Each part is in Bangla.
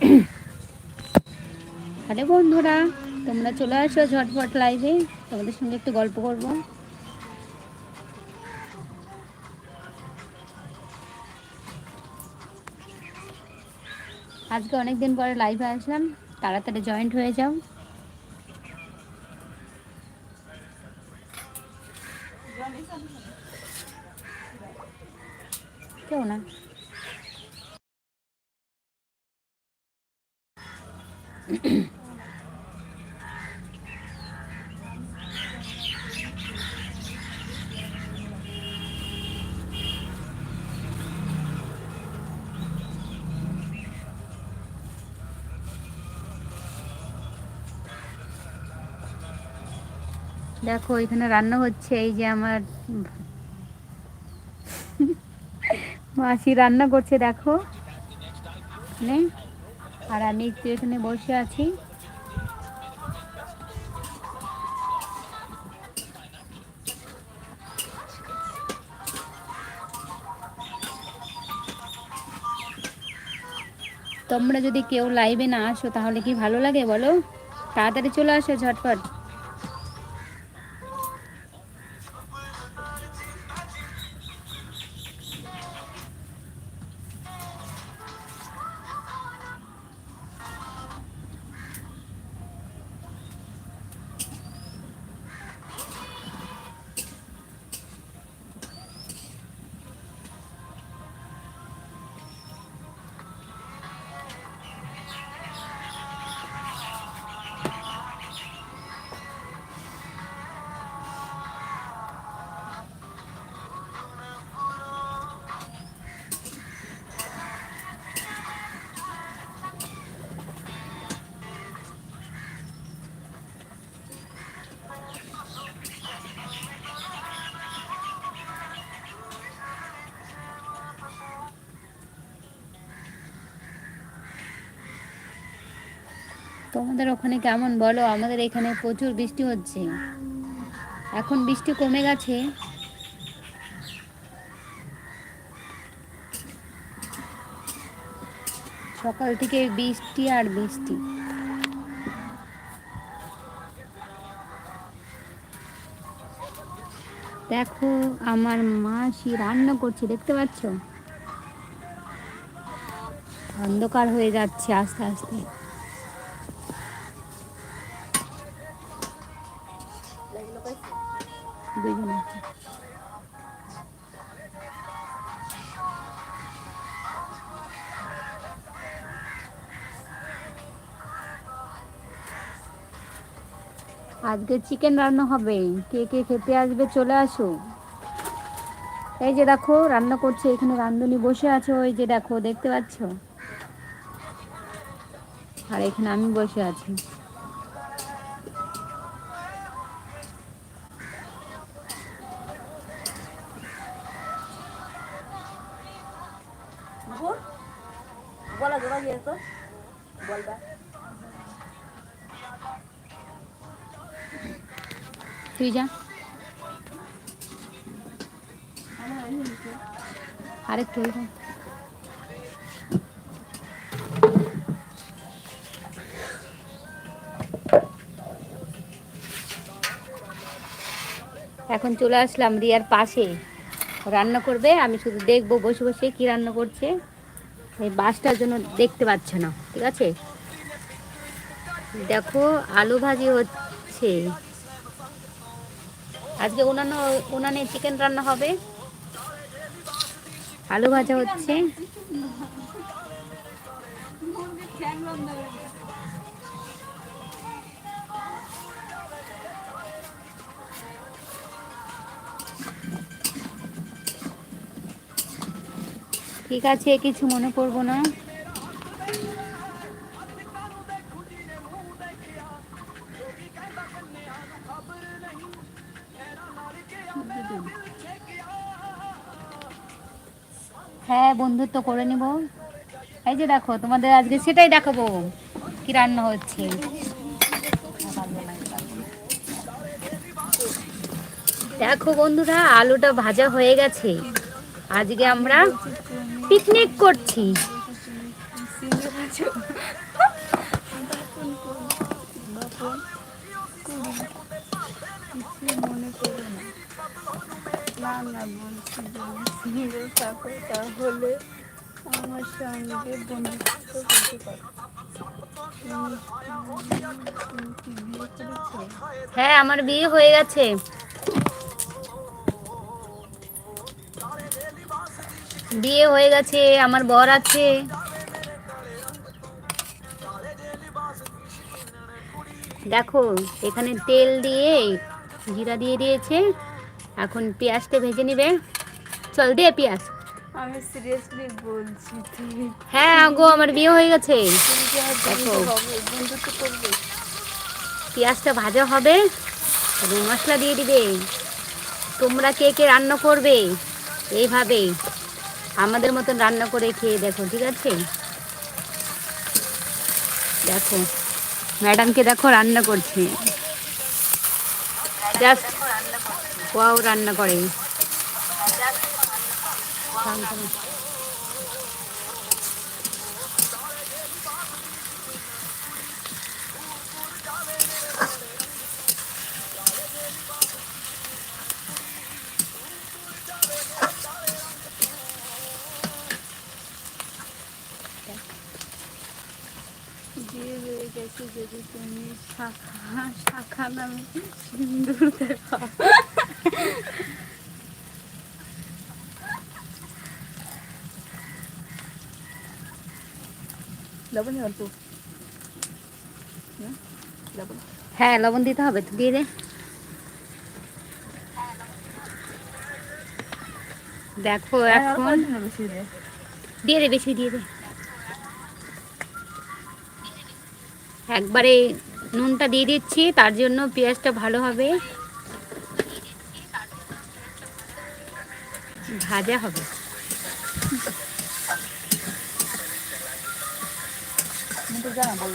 হ্যালো বন্ধুরা, তোমরা চলে আসো ঝটফট লাইভে তোমাদের সঙ্গে একটু গল্প করব। আজকে অনেক দিন পরে লাইভে আসলাম। তাড়াতাড়ি জয়েন্ট হয়ে যাও কেউ না দেখো, এখানে রান্না হচ্ছে, এই যে আমার মাসি রান্না করছে, দেখো। আর আমি একটু এখানে বসে আছি। তোমরা যদি কেউ লাইভে না আসো, তাহলে কি ভালো লাগে বলো? তাড়াতাড়ি চলে আসো, ঝটপট। তোমাদের ওখানে কেমন বলো? আমাদের এখানে প্রচুর বৃষ্টি হচ্ছে। এখন বৃষ্টি কমে গেছে। সকাল থেকে বৃষ্টি আর বৃষ্টি। দেখো, আমার মাসি রান্না করছে, দেখতে পাচ্ছ? অন্ধকার হয়ে যাচ্ছে আস্তে আস্তে। আজকে চিকেন রান্না হবে। কে কে খেতে আসবে চলে আসো। এই যে দেখো, রান্না করছে এখানে রান্ধুনি বসে আছে, ওই যে দেখো, দেখতে পাচ্ছ? আর এখানে আমি বসে আছি। তুই যা। এখন চলে আসলাম রিয়ার পাশে। রান্না করবে, আমি শুধু দেখব বসে বসে কি রান্না করছে। এই বাসটার জন্য দেখতে পাচ্ছে না, ঠিক আছে? দেখো, আলু ভাজি হচ্ছে। আজকে উনানো, উনানে চিকেন রান্না হবে। আলু ভাজা হচ্ছে। ঠিক আছে, কিছু মনে করব না। বন্ধুত্ব করে নিব। এই যে দেখো, তোমাদের আজকে সেটাই দেখাবো কি রান্না হচ্ছে। দেখো বন্ধুরা, আলুটা ভাজা হয়ে গেছে। আজকে আমরা পিকনিক করছি বোন কুড়ি কিছু মনে করো না বলছি থাকো তাহলে আমার সঙ্গে বন্ধুত্ব করতে পারো হ্যাঁ আমার বিয়ে হয়ে গেছে। বিয়ে হয়ে গেছে, আমার বর আছে। দেখো, এখানে তেল দিয়ে, জিরা দিয়ে দিয়েছে। এখন পেঁয়াজটা ভেজে নিবে। চল দে পেঁয়াজ। আমি সিরিয়াসলি বলছি হ্যাঁ গো আমার বিয়ে হয়ে গেছে। দেখো। পেঁয়াজটা ভাজা হবে এবং মশলা দিয়ে দিবে। তোমরা কে কে রান্না করবে এইভাবে আমাদের মতন রান্না করে খেয়ে দেখো ঠিক আছে? দেখো ম্যাডামকে দেখো রান্না করছে। জাস্ট ওয়াও রান্না করে বিয়ে হয়ে গেছে যদি তুমি শাখা শাখা নামে সিন্দুর দেখা লবণ অল্প। লবণ। হ্যাঁ লবণ দিতে হবে তো দিয়ে দে। দেখো এখন দিয়ে দে বেশি দিয়ে দে। একবারে নুনটা দিয়ে দিচ্ছি তার জন্য পেঁয়াজটা ভালো হবে। ভাজা হবে। জানা বলল।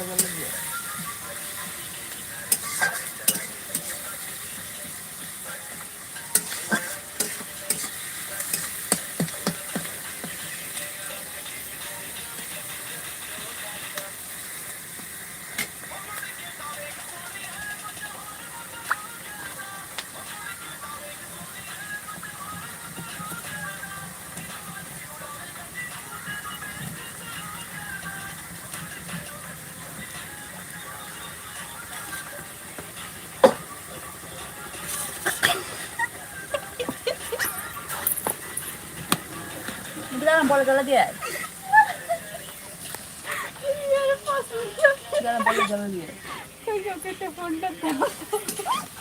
বলে জলে দিয়ে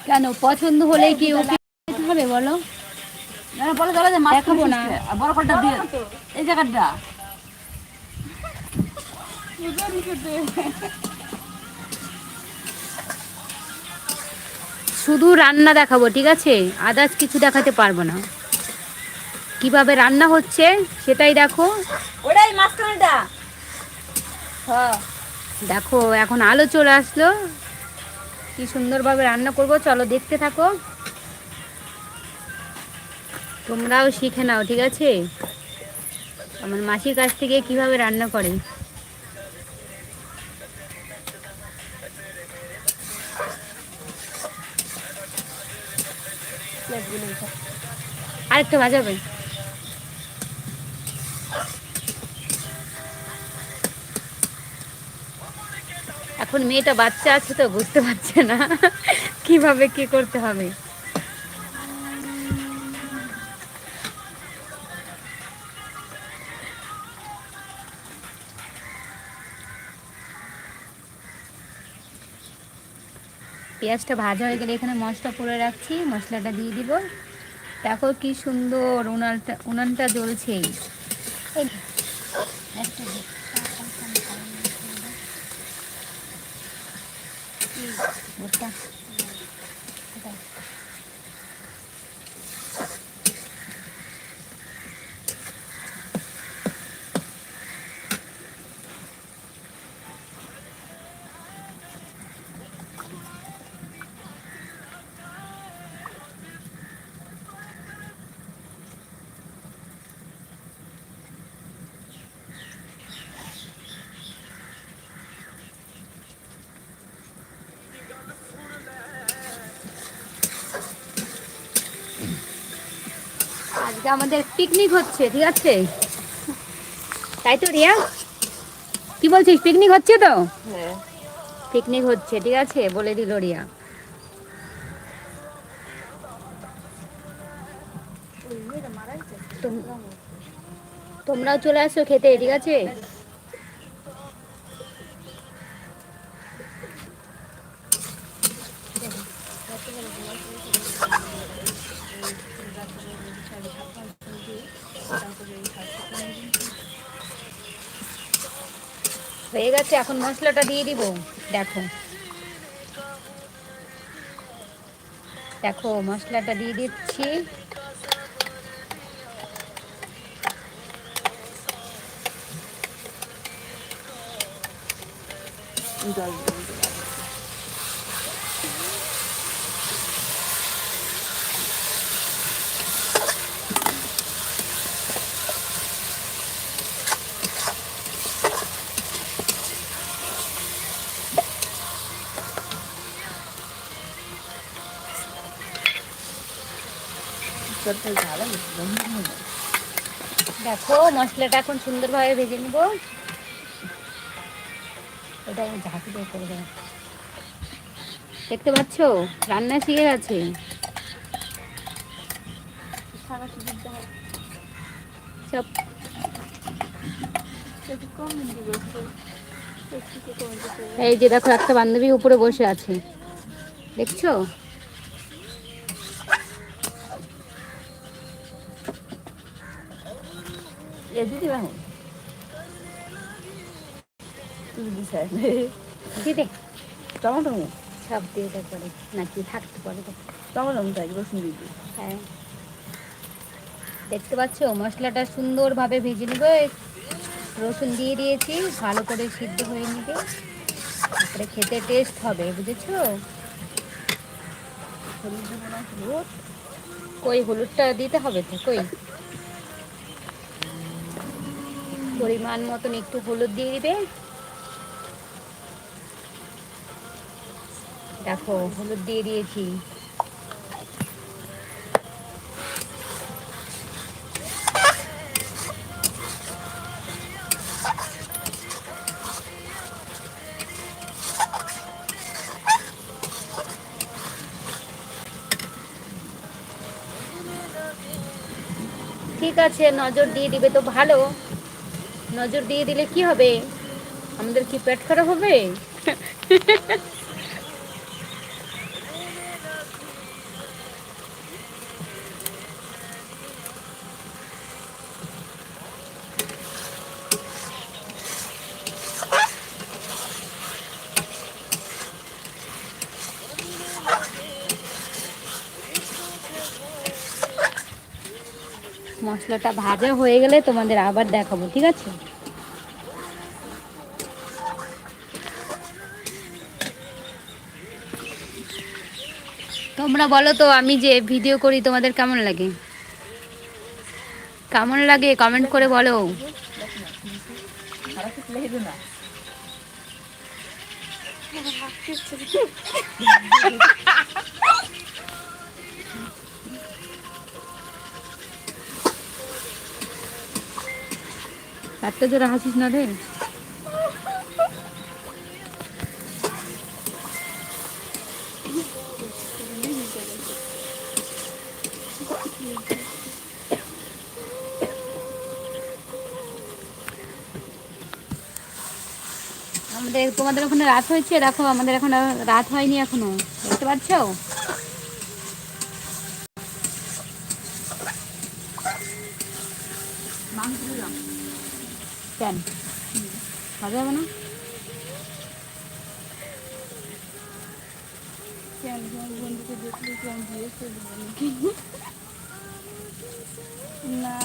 কেন পছন্দ হলে কি ওকে হবে বলো? না বলে জলে মাছ খাব না। বড় কলটা দিয়ে এই জায়গাটা। শুধু রান্না দেখাবো ঠিক আছে? আদার্স কিছু দেখাতে পারব না। কীভাবে রান্না হচ্ছে সেটাই দেখো। ওটাই মাঝখানেটা। হ্যাঁ দেখো এখন আলো চলে আসলো। কি সুন্দরভাবে রান্না করব চলো দেখতে থাকো। তোমরাও শিখে নাও ঠিক আছে? আমার মাসির কাছ থেকে কীভাবে রান্না করে। আরেকটা বাজাবে এখন মেয়েটা বাচ্চা আছে তো বুঝতে পারছে না। কীভাবে কি করতে হবে? পেঁয়াজটা ভাজা হয়ে গেলে এখানে মশলা করে রাখছি, মশলাটা দিয়ে দিব। দেখো কি সুন্দর উনানটা উনানটা জ্বলছে আজকে আমাদের পিকনিক হচ্ছে ঠিক আছে? তাই তো রিয়া? কি বলছিস পিকনিক হচ্ছে তো? হ্যাঁ। পিকনিক হচ্ছে ঠিক আছে? বলে দিল রিয়া। তোমরা তোমরাও চলে আসো খেতে ঠিক আছে? হয়ে গেছে এখন মশলাটা দিয়ে দিব। দেখো। দেখো মশলাটা দিয়ে দিচ্ছি। জল দেখো মশলাটা এখন সুন্দরভাবে ভেজে নিব। এটা আমি ঝাঁকি দিয়ে করে দেবো। দেখতে পাচ্ছ? রান্না শিখে গেছে। সব এই যে দেখো একটা বান্ধবী উপরে বসে আছে। দেখছ? এ দিদি বাহু। তুই দিছে দিদে। টমেটো। সব দিয়ে দেওয়ার পরে। নাকি থাকতে পারে টমেটো চাই রসুন দিদি হ্যাঁ। দেখতে পাচ্ছ মশলাটা সুন্দরভাবে ভেজে নেব। রসুন দিয়ে দিয়েছি ভালো করে সিদ্ধ হয়ে নিবে। তারপরে খেতে টেস্ট হবে বুঝেছ? কই হলুদটা দিতে হবে তো কই? পরিমাণ মতন একটু হলুদ দিয়ে দিবে। দেখো, হলুদ দিয়ে দিয়েছি। ঠিক আছে, নজর দিয়ে দিবে তো ভালো। নজর দিয়ে দিলে কি হবে? আমাদের কি পেট খারাপ হবে? মশলাটা ভাজা হয়ে গেলে তোমাদের আবার দেখাবো, ঠিক আছে? তোমরা বলো তো, আমি যে ভিডিও করি, তোমাদের কেমন লাগে? কেমন লাগে? কমেন্ট করে বলো। এত জোরে হাসিস না রে। আমাদের তোমাদের ওখানে রাত হয়েছে দেখো আমাদের এখন রাত হয়নি এখনও। দেখতে পাচ্ছ? কেন? খাওয়া যাবে না?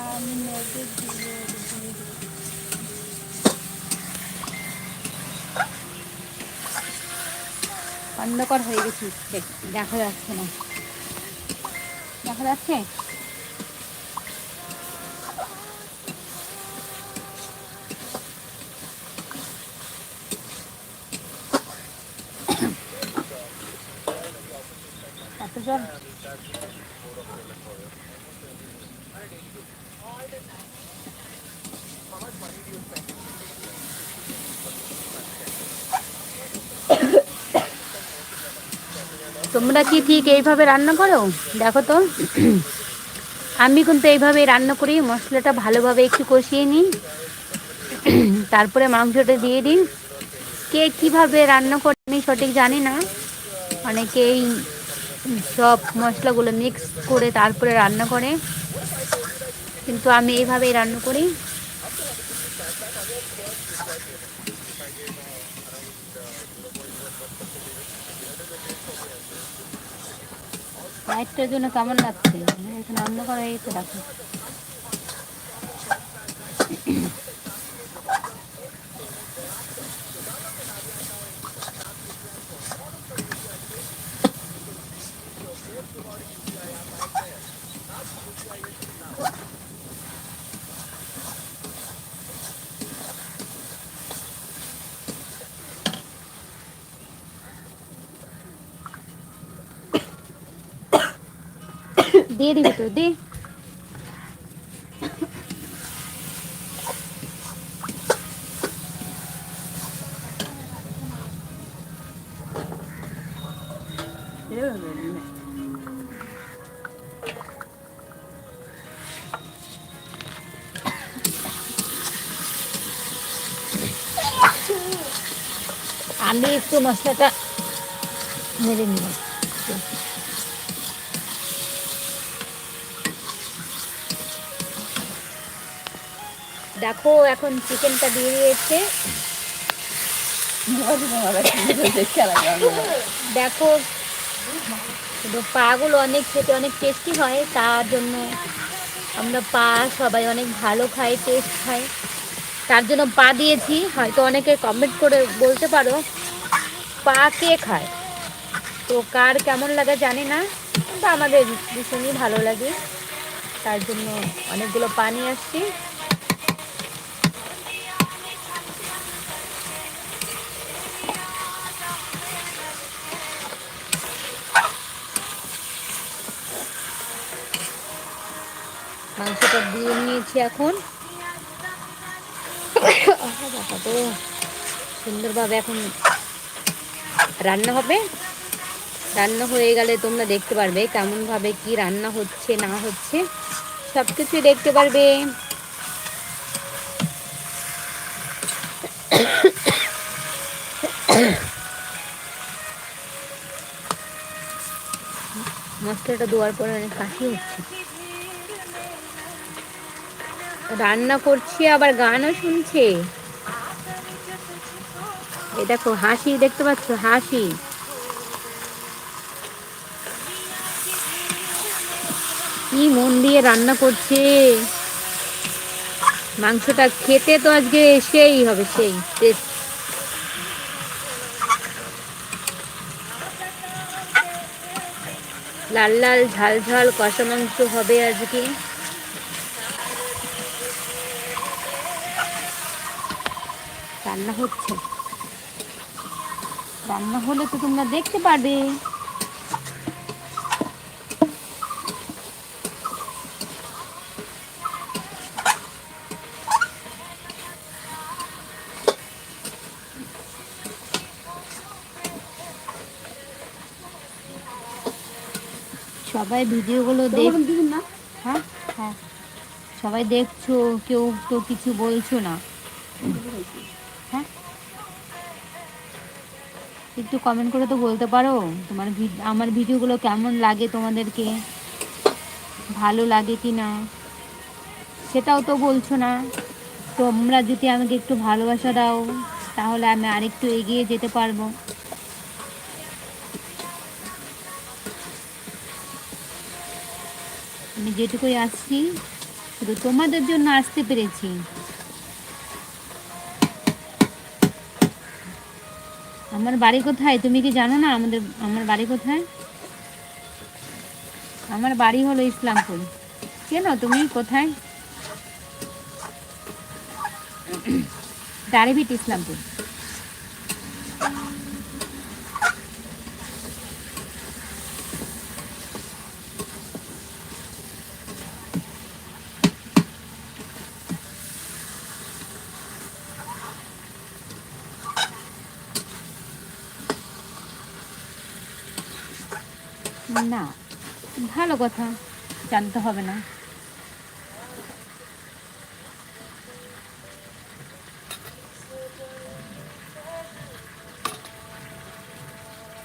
আমি না দিয়ে অন্ধকার হয়ে গেছি। দেখা যাচ্ছে না। দেখা যাচ্ছে এত জল তোমরা কি ঠিক এইভাবে রান্না করো? দেখো তো। আমি কিন্তু এইভাবে রান্না করি, মশলাটা ভালোভাবে একটু কষিয়ে নিই। তারপরে মাংসটা দিয়ে দিই। কে কীভাবে রান্না করে আমি সঠিক জানি না। অনেকেই সব মশলাগুলো মিক্স করে তারপরে রান্না করে। কিন্তু আমি এইভাবেই রান্না করি। লাইটটার জন্য কেমন লাগছে এখানে অন্ধকার হয়ে গেছে দেখো তো দি এভাবে না। আমি একটু মশলাটা মেরে নিলাম দেখো, এখন চিকেনটা দিয়ে দিয়েছে। দেখো, শুধু পাগুলো অনেক খেতে অনেক টেস্টি হয়, তার জন্য আমরা পা সবাই অনেক ভালো খাই টেস্ট খাই। তার জন্য পা দিয়েছি, হয়তো অনেকে কমেন্ট করে বলতে পারো, পা কে খায়? তো কার কেমন লাগে জানি না, কিন্তু আমাদের ভীষণই ভালো লাগে। তার জন্য অনেকগুলো পানি আসছি। মাংসটা দিয়ে নিয়েছি এখন। তো সুন্দরভাবে এখন রান্না হবে। রান্না হয়ে গেলে তোমরা দেখতে পারবে কেমনভাবে কি রান্না হচ্ছে, না হচ্ছে। সব কিছুই দেখতে পারবে। মশলাটা দেওয়ার পরে অনেক কাশি হচ্ছে। রান্না করছে, আবার গানও শুনছে। এই দেখো, হাসি, দেখতে পাচ্ছ? হাসি। কি মন দিয়ে রান্না করছে। মাংসটা খেতে তো আজকে সেই হবে, সেই। লাল লাল, ঝাল ঝাল কষা মাংস হবে আজকে রান্না হচ্ছে। রান্না হলে তো তোমরা দেখতে পারবে। সবাই ভিডিওগুলো দেখ হ্যাঁ হ্যাঁ। সবাই দেখছ কেউ তো কিছু বলছো না। একটু কমেন্ট করে তো বলতে পারো? তোমার আমার ভিডিওগুলো কেমন লাগে তোমাদেরকে? ভালো লাগে কি না সেটাও তো বলছো না। তোমরা যদি আমাকে একটু ভালোবাসা দাও, তাহলে আমি আরেকটু এগিয়ে যেতে পারব। আমি যেটুকুই আসছি, শুধু তোমাদের জন্য আসতে পেরেছি। আমার বাড়ি কোথায়? তুমি কি জানো না আমাদের আমার বাড়ি কোথায়? আমার বাড়ি হলো ইসলামপুর। কেন? তুমি কোথায়? দাড়িভিট ইসলামপুর। কথা জানতে হবে না।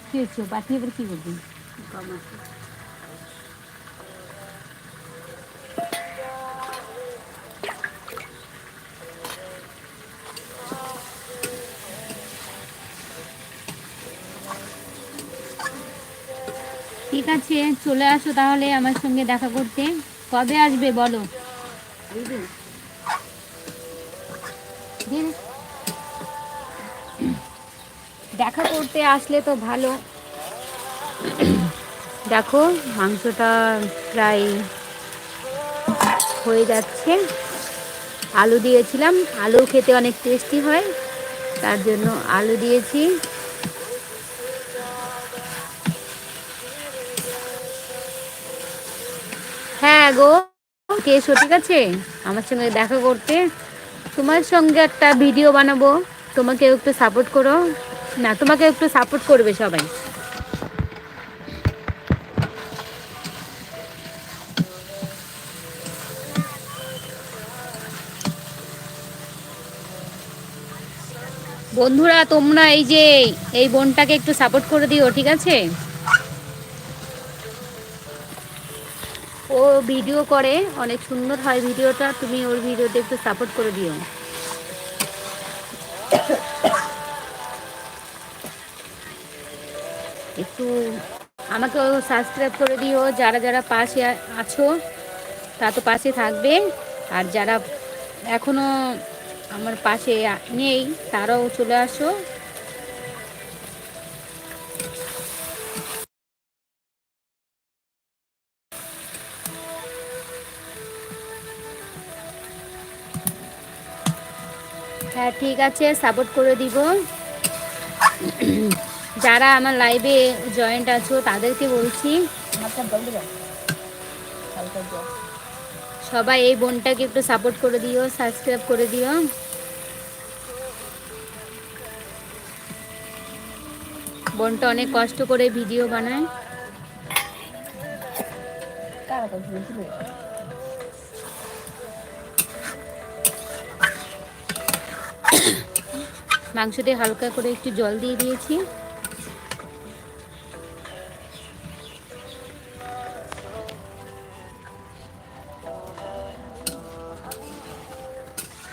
কি হচ্ছে বাটি এবার কি করবি আছে চলে আসো তাহলে আমার সঙ্গে দেখা করতে। কবে আসবে বলো? দেখা করতে আসলে তো ভালো। দেখো, মাংসটা প্রায় হয়ে যাচ্ছে। আলু দিয়েছিলাম। আলু খেতে অনেক টেস্টি হয়। তার জন্য আলু দিয়েছি। গো, কে এসো ঠিক আছে? আমার সঙ্গে দেখা করতে। তোমার সঙ্গে একটা ভিডিও বানাবো। তোমাকে একটু সাপোর্ট করো। না তোমাকে একটু সাপোর্ট করবে সবাই। বন্ধুরা, তোমরা এই যে, এই বোনটাকে একটু সাপোর্ট করে দিও, ঠিক আছে? ও ভিডিও করে, অনেক সুন্দর হয় ভিডিওটা, তুমি ওর ভিডিওতে একটু সাপোর্ট করে দিও। একটু আমাকে সাবস্ক্রাইব করে দিও, যারা যারা পাশে আছো, তা তো পাশে থাকবে। আর যারা এখনও আমার পাশে নেই, তারাও চলে আসো। ঠিক আছে সাপোর্ট করে দিব। যারা আমার লাইভে জয়েন্ট আছো তাদেরকে বলছি সবাই এই বোনটাকে একটু সাপোর্ট করে দিও সাবস্ক্রাইব করে দিও। বোনটা অনেক কষ্ট করে ভিডিও বানায়। মাংসতে হালকা করে একটু জল দিয়ে দিয়েছি।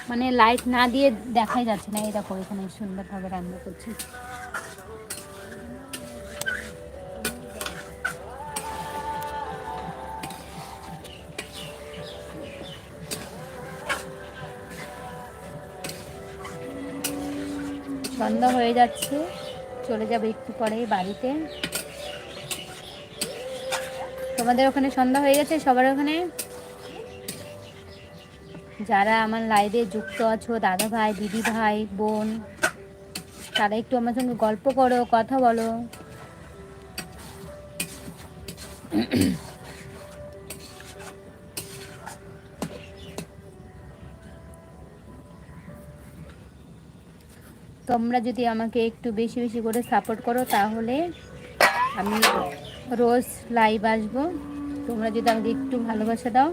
মানে লাইট না দিয়ে দেখাই যাচ্ছে না, এই দেখো এখানে সুন্দরভাবে রান্না করছি। সন্ধ্যা হয়ে যাচ্ছে। চলে যাবে একটু পরে বাড়িতে। তোমাদের ওখানে সন্ধ্যা হয়ে গেছে? সবার ওখানে? যারা আমার লাইভে যুক্ত আছো, দাদা ভাই, দিদি ভাই, বোন, তারা একটু আমার সঙ্গে গল্প করো, কথা বলো। তোমরা যদি আমাকে একটু বেশি বেশি করে সাপোর্ট করো, তাহলে আমি রোজ লাইভ আসব। তোমরা যদি আমাকে একটু ভালোবাসা দাও।